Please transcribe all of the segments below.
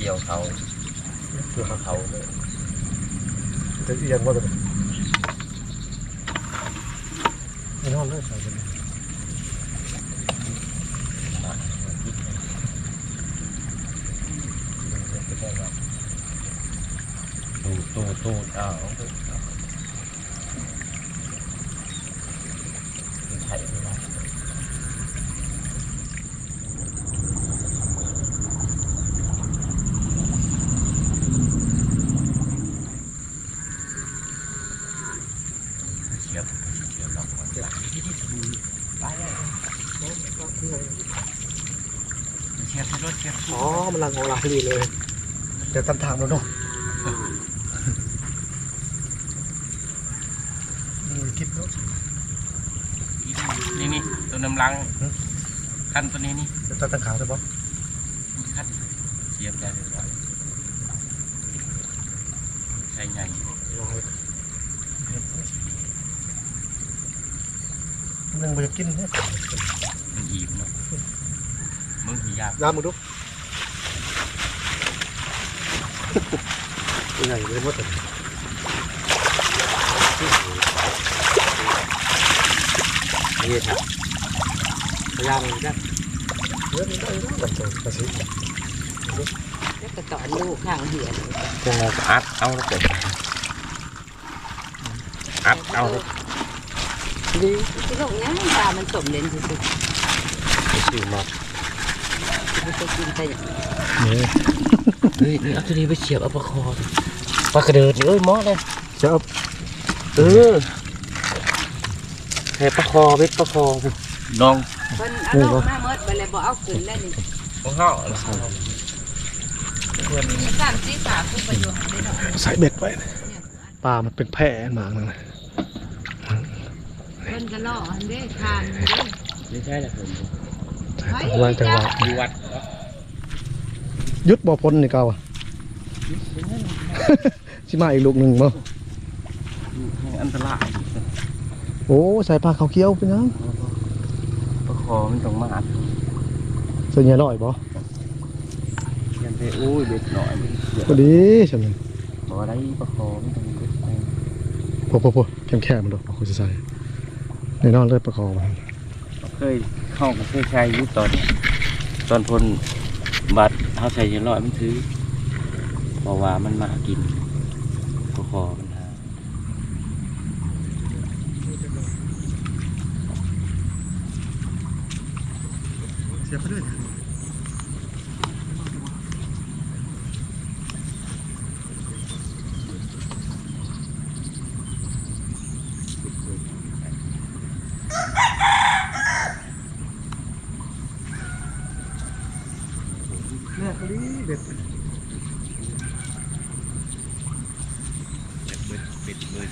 เกี่ยวเขาเกี่ยวกับเขาจะเอียงว่าจะไม่นอนเลยใส่กันตูดตูดตูดอ้าวไข่ไม่ได้ เชียบเชียบเราหลังที่ที่ถูไปเลยเชียบที่รถเชียบ อ๋อ มันลังของลายดีเลย เดี๋ยวตามทางแล้วเนาะนี่คิดเนาะนี่นี่ตัวน้ำลังคันตัวนี้นี่เดี๋ยวตามทางขาวใช่ปะคันเชียบได้เลยว่าใช่ใหญ่ลายนึงมันจะกินเนี่ยมันอิ่มเนาะมึงหิยากยามมึงดูตัวใหญ่เลยมดเลยนี่ครับพยายามมันจะเยอะมันได้แล้วแบบตัวกระสีแล้วก็ตอนลูกข้างเหียนจะอัด เอาแล้วเกิดอัดเอาแล้วนี่ที่ลูกนี้ปลามันสมเด่นสุดสื่อมาๆมันจะกินไปอย่างนี้นี่ เฮ้ยนี่เอาตัวนี้ไปเฉียบเอาปลาคอปลากระเดิดนี่เอ้ยมอเลยจะเอาเออให้ปลาคอเบ็ดปลาคอลองเพิ่นเอาลงมาเมื่อไปเลยบ่เอาขึ้นแล้วนี่ของเขาเพื่อนสามสี่สามผู้ประโยชน์ได้หน่อยใส่เบ็ดไว้เนี่ยปลามันเป็นแพร่หมากนึงนะเพิ่นก็ล่ออันเด้ทานเด้ไม่ใช่แหละผมวางจังหวะอยู่วัด ยุดบ่อพ้นนี่เก่าอะชิมาอีกลูกหนึ่งบ่อันตรายโอ้ใส่ปลาขาวเคี้ยวเป็นยังปลาคอมันต้องมาอัดใส่เงี้ยร่อยบ่ยันไปอุ้ยเบ็ดหน่อยมันเสียพอดีใช่ไหมบอกอะไรปลาคอมันต้องเบ็ดไปพอพอพอแคมแคบมันดอกเขาจะใส่ในนอนเลยประคองมันเคยเข้ากับเคยใช้อยุตอนตอนพล บัตรเขาใช้ยันร้อยมันถือเพราะว่ามันมากินปลาคอมันหาเสียไปเลยเนี่ยพอดีเบ็ด เบ็ดเบ็ดเบ็ด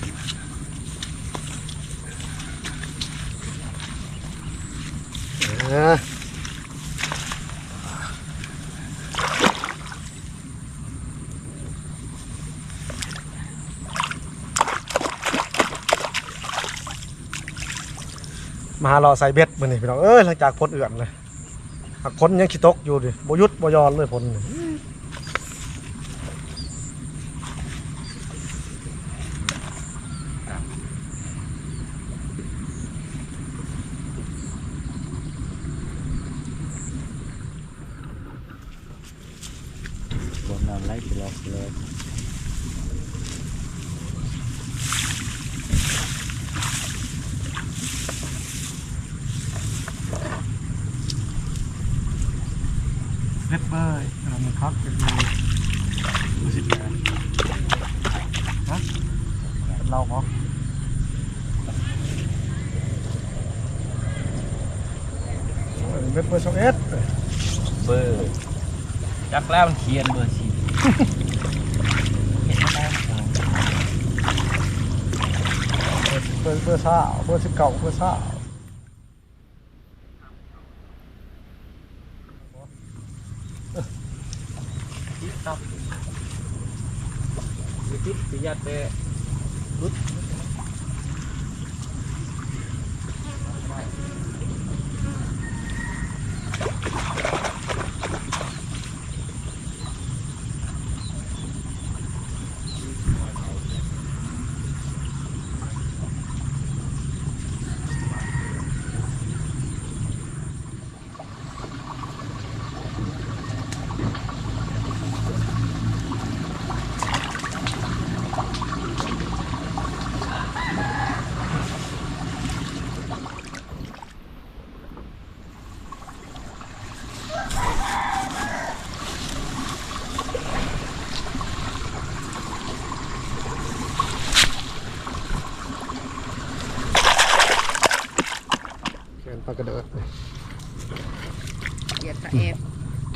อ่า มาหารอใส่เบ็ดมือนี่พี่น้องเอ้ยหลังจากพ้นเอื่อนเลยพ้นยังขี้ตกอยู่ดิบยุดบยอนเลยพ้น Pepper là một khác cái này tôi xin nhé hả lâu không Pepper 6S เบอร์จักแล้วมันเขียนเบอร์สี่เขียนแล้ว Pepper 9 Pepper 19 Pepper 9 ตับวิธีประหยัดแต่รุด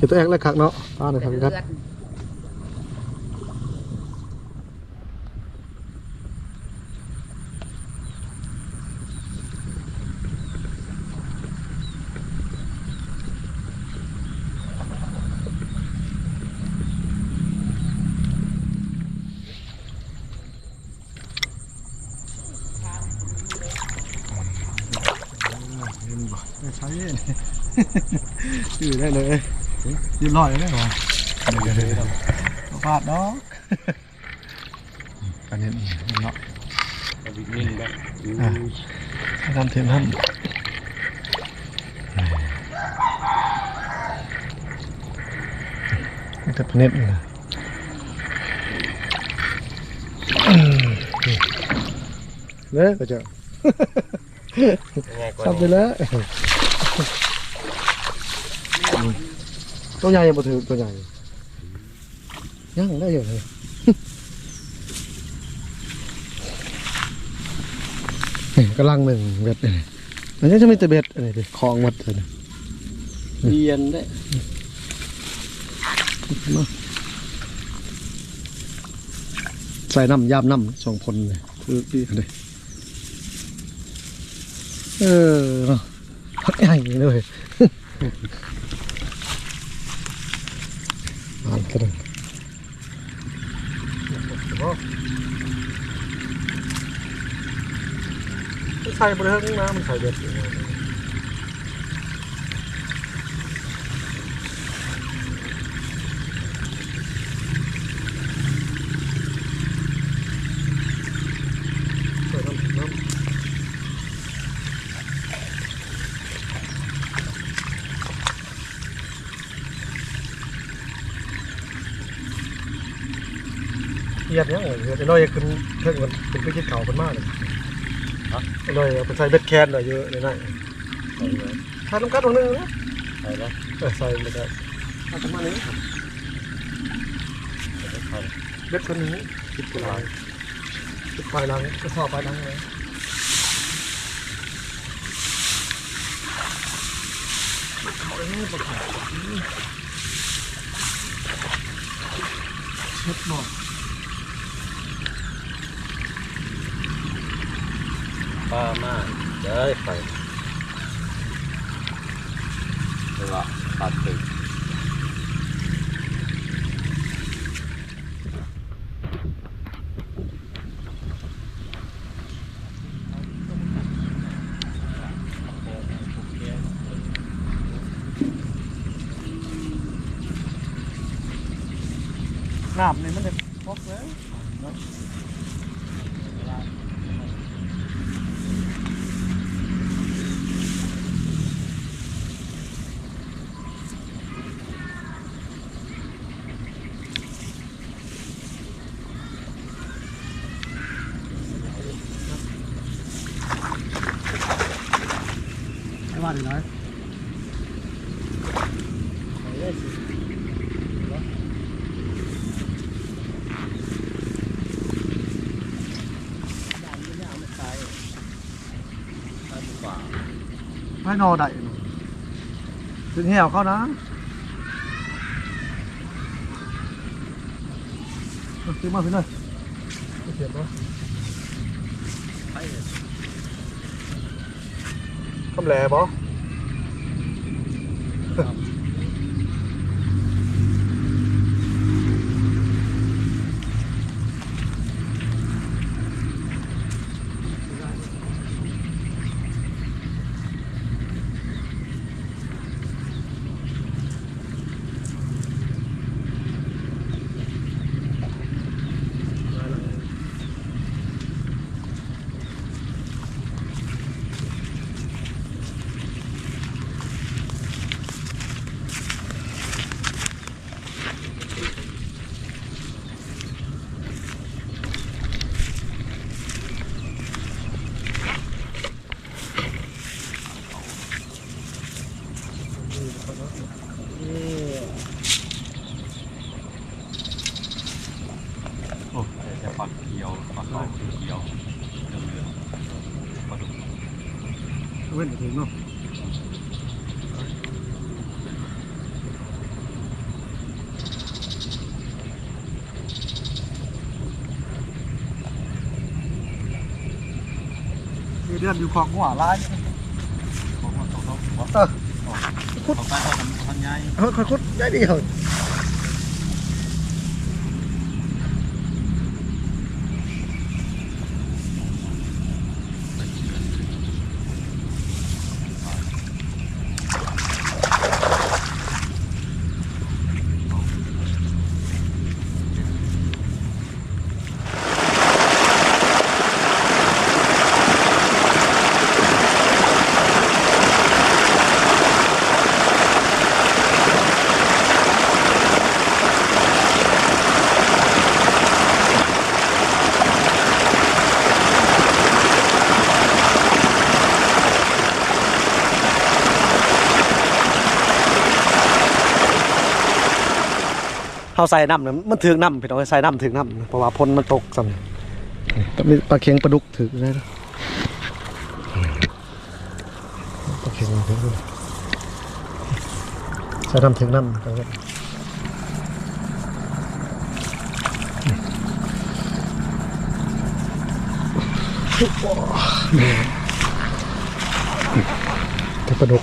เก็บตัวเองแล้วคักเนาะป้าหน่อยครับเลืครับอดไม่ใช่ชื่อได้เลย ยืนลอยได้หรอพลาดดอกอันนี้เนาะเอาวิ่งนิ่งได้อยู่อะทำเทนท่านนี่แต่พเน็ตนี่นะเนี่ยก็จะง่ายกว่าทำไปแล้ว ตัวใหญ่ยังบ่ถือตัวใหญ่ยังได้อยู่เลยนี่กำลังหนึ่งเบ็ดนี่มันยังจะไม่แต่เบ็ดอะไรดิคลองหมัดเลยนะเรียนได้ใส่น้ำยามน้ำสองคนเลยคือดีเลยเออเนาะพักใหญ่เลยอ่าน กันใส่บริเวณน้ำมันใส่เด็ดอยู่ใส่น้ำน้ำ เกียดเนี่ยโอ้ยเดี๋ยวน้อยขึ้นเพิ่งมันเป็นขึ้นเขาเป็นมากเลยน้อยเอาไปใส่เบ็ดแคนหน่อยเยอะเลยนะใส่น้ำกัดตรงนึงนะไปแล้วเออใส่เลยครับเอาประมาณนี้เบ็ดคนนี้คิดไปลางคิดปล้างก็สอบปล้างเลยเขาเอ้ยประกาศเช็ดหน่อ ป้ามากเด้ไปเดี๋ยวละตัดตึกน้ำนี่มันจะพกเลยไม่ว่าดีนะ ไม่นอได้ถึงเหี่ยวเขาน ยวปลาเขาเขียวเหลืองเหลืองปลาดุกเว้นถึงเนาะเดือนอยู่ของหัวลายของหัวตกตกเออขุดเขาไปเขาทำทำยัยเออเขาขุดยัยดีเหรอ เขาใส่น้ำเนี่ยมันถึงน้ำพี่น้องใส่น้ำถึงน้ำเพราะว่าพ้นมันตกสั่นก็มีปลาเค็งปลาดุกถึงได้ปลาเค็งถึงด้วยใส่น้ำถึงน้ำครับแต่ปลาดุก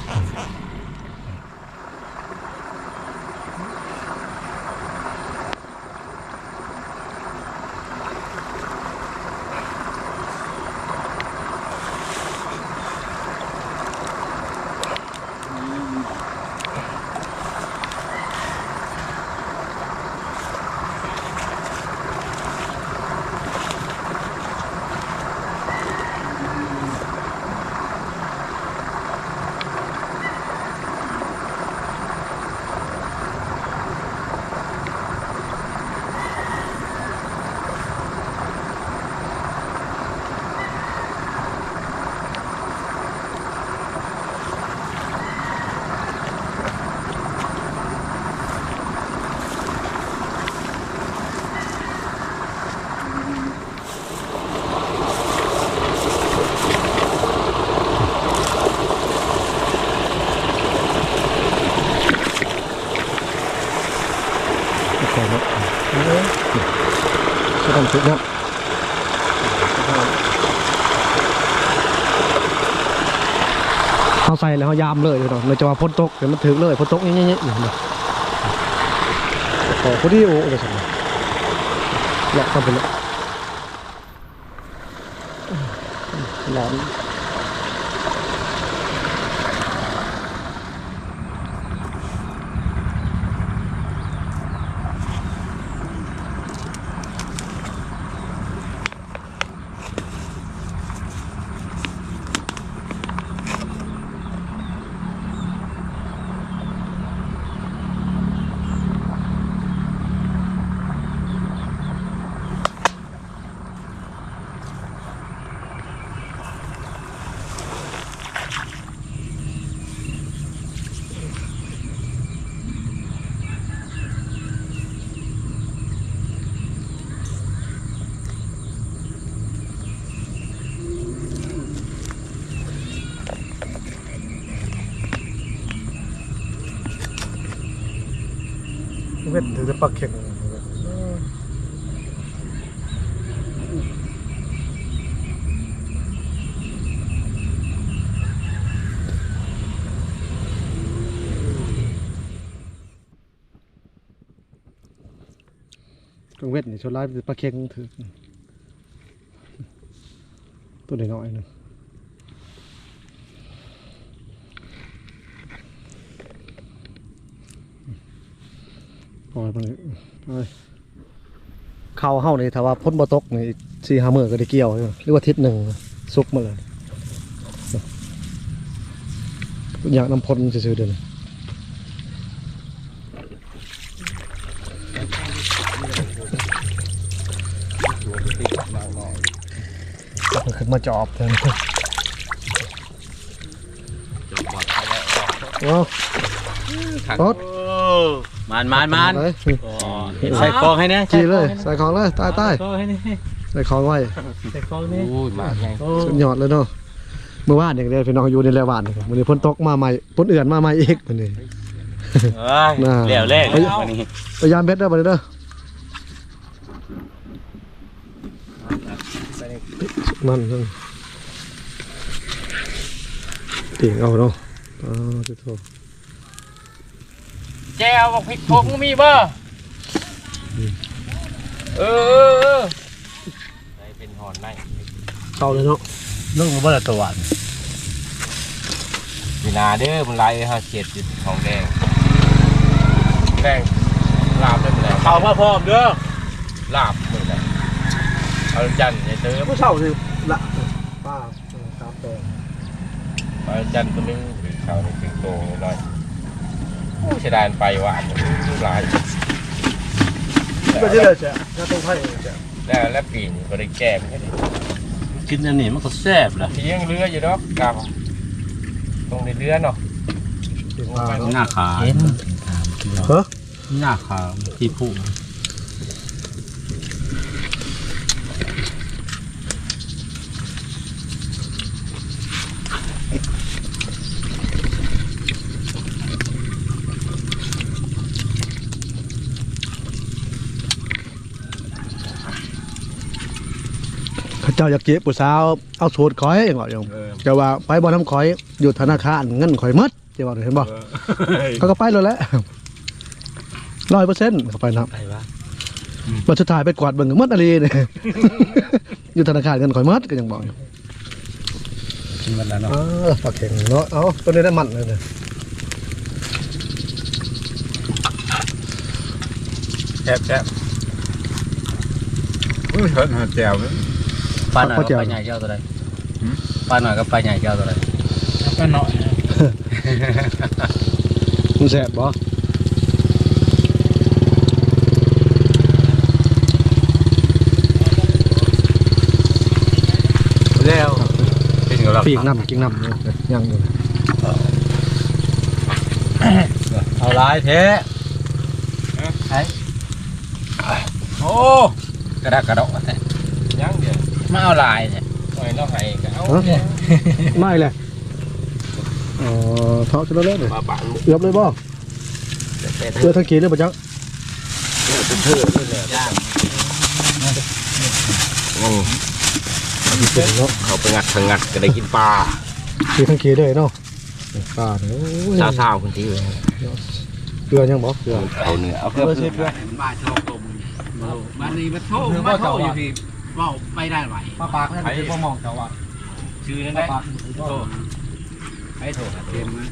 โอเคครับุดครับเขาใส่แล้วเขายามเลยเนาะไม่จะว่าพ้นตกเดี๋ยวมันถึงเลยพ้นตกเงี้ยๆๆอยู่เนาะขอพอดีโอ้เลยสิละเข้าไปละร้อน เว้นถือจะปักเข็งกังเวทนี่ชนร้ายเป็นปลาเค็งถือตัวน้อยๆหนึง ปล่อยมันเลยเอาเลยเข้าเฮ้านี่ถ้าว่าพ้นบ่ตกนี่สี่ห้ามือก็ได้เกี่ยวอยู่หรือว่าทิศหนึ่งสุกมาเลยอยากน้ำพ้นซื่อๆเดินขึ้นมาจอบเถอะโอ้รถ มานมานมานเลยใส่กองให้นะจีเลย ใส่ของเลยใต้ใต้กองให้นี่ใส่ของไว้ใส่กองนี่โอ้ยมาไงสุดยอดเลยเนาะเมื่อวานอย่างเดียวพี่น้องอยู่ในแลวานวันนี้พ้นตกมาใหม่พ้นเอื่อนมาใหม่อีกวันนี้เอ้ยน่าแล้วแรกวันนี้พยายามเบ็ดเด้อบัดนี้เด้อมันนั่นเตียงเอาเนาะอ๋อจะโทษ แจวบอกพริกผงมีบ่เออเออเออได้เป็นหอนได้เข้าเลยเนาะนึ่งบ่ละตัวเวลาเด้อมันลายห้าเจ็ดจุดของแดงแดงลาบได้หมดแล้วเอามาพร้อมเด้อลาบหมดแล้วเอาจันทร์ไอ้เติมผู้เช่าสิละป้าตามตัวเอาจันทร์ตัวนึงหรือเขาในถึงโตหน่อยโอ้ เสียดายมันไปว่าหลายก็จะเลยจ้ะก็ต้องให้จ้ะแล้วแล้วปีนบริแก้มแค่นี้กินอันนี้มันก็แซ่บละเพียงเรืออยู่ดอกกลับตรงในเรือเนาะหน้าขาเฮ้อหน้าขาที่ผู้ เจ้าอยากเก็บผู้สาวเอาสูตรคอยเองว่าอย่างจะว่าไปบ่ทำคอยอยู่ธนาคารเงินคอยหมัดจะว่าเห็นบ่เขาก็ไปแล้วแหละร้อยเปอร์เซ็นต์เขาไปนับไปวะมาสุดท้ายไปกวาดเบิ่งหมัดอะไรเนี่ยอยู่ธนาคารเงินคอยหมัดก็ยังบอกอยู่กินวันละเนาะเออปากเข่งเนาะเอาตัวนี้ได้มันเลยเนี่ยแซ่บแซ่บอุ้ยเหินหาแจวเลย ปลาหน่อยกับปลาใหญ่เจ้าตัวใดปลาหน่อยกับปลาใหญ่เจ้าตัวใดปลาหน่อยมันแสบบ่แล้วเป็นกับเราปีกน้ำกินน้ำเนี่ยยังอยู่เอาลายแท้ไอ้โอ้กระดักกระดกแท้ยังเดี๋ยว มาเอาลายแท้หน่อยเนาะให้ก็เอาไม่เลยอ๋อเท้าจะเล่นเลยมาบังเอือบเลยบ่แต่เอือบทั้งกีเลยบ่จังเป็นเธอเลยเนี่ยย่างอืมเนาะเขาไปงัดทางงัดก็ได้กินปลากีทั้งกีเลยเนาะปลาเนี่ยโอ้ยซาซาคนที่เลยเกลือยังบ่เกลือเอาเนื้อเอาเพื่อเพื่อเพื่อบ้านชอบตมบ้านนี้มาโทษมาโทษอยู่พี่ เว่าไปได้ไหวปลาปากนั่นคือบ่มองเจ้าว่าชื่อนั่นได้โทษให้โทษเต็มนะ